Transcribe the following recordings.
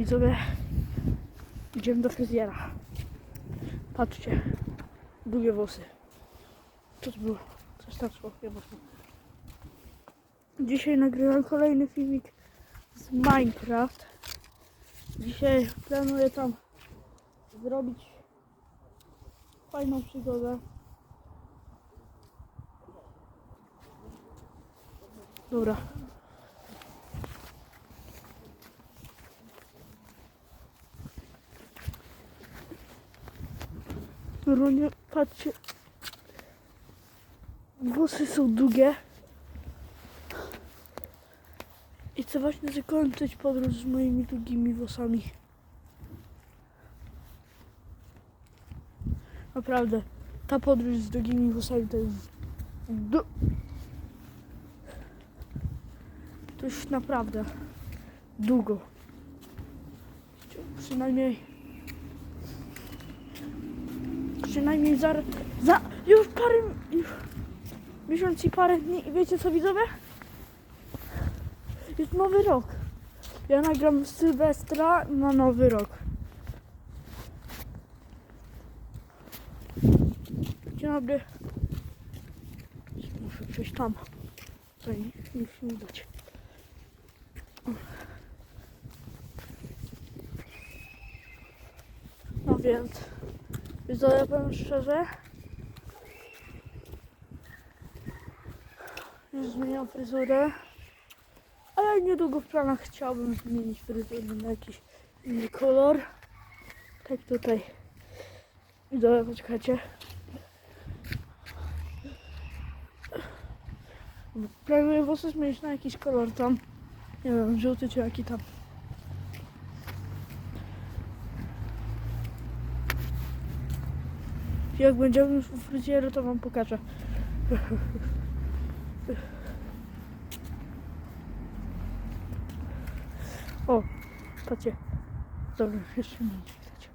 Widzowie, idziemy do fryzjera. Patrzcie, długie włosy. Co to było? Coś tam mocno. Dzisiaj nagrywam kolejny filmik z Minecraft. Dzisiaj planuję tam zrobić fajną przygodę. Dobra. Normalnie, patrzcie. Włosy są długie. I chcę właśnie zakończyć podróż z moimi długimi włosami. Naprawdę, ta podróż z długimi włosami to jest... Du- to już naprawdę długo. Przynajmniej przynajmniej za, za już parę już miesiąc i parę dni i wiecie co widzowie? Jest nowy rok. Ja nagram Sylwestra na nowy rok. Dzień dobry. Muszę przejść tam. Tutaj nic nie widać. No więc, widzowie, powiem szczerze, już zmieniam fryzurę, ale niedługo w planach chciałbym zmienić fryzurę na jakiś inny kolor. Tak tutaj. Widzowie, poczekajcie. Planuję włosy zmienić na jakiś kolor tam. Nie wiem, żółty czy jaki tam. Jak będziemy już u to wam pokażę. O, patrzcie. Dobra, jeszcze nie widać.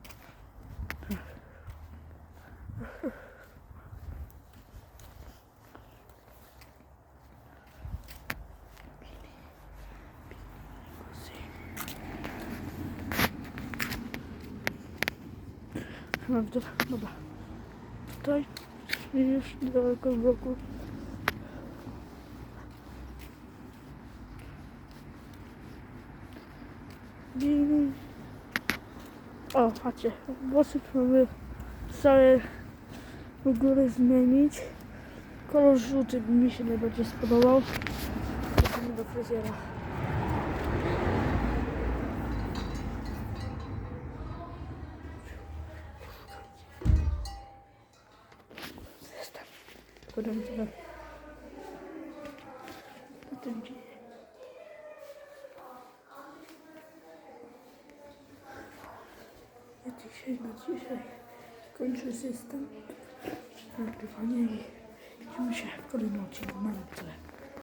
Mam to, dobra. Tutaj już daleko w boku. I- O, patrzcie, włosy próbuję całe w ogóle zmienić. Kolor żółty mi się najbardziej spodobał. Idziemy do fryzjera. Tym dzień. Ja dzisiaj na dzisiaj kończę system nagrywania i widzimy się w kolejnym odcinku. Mamy tyle.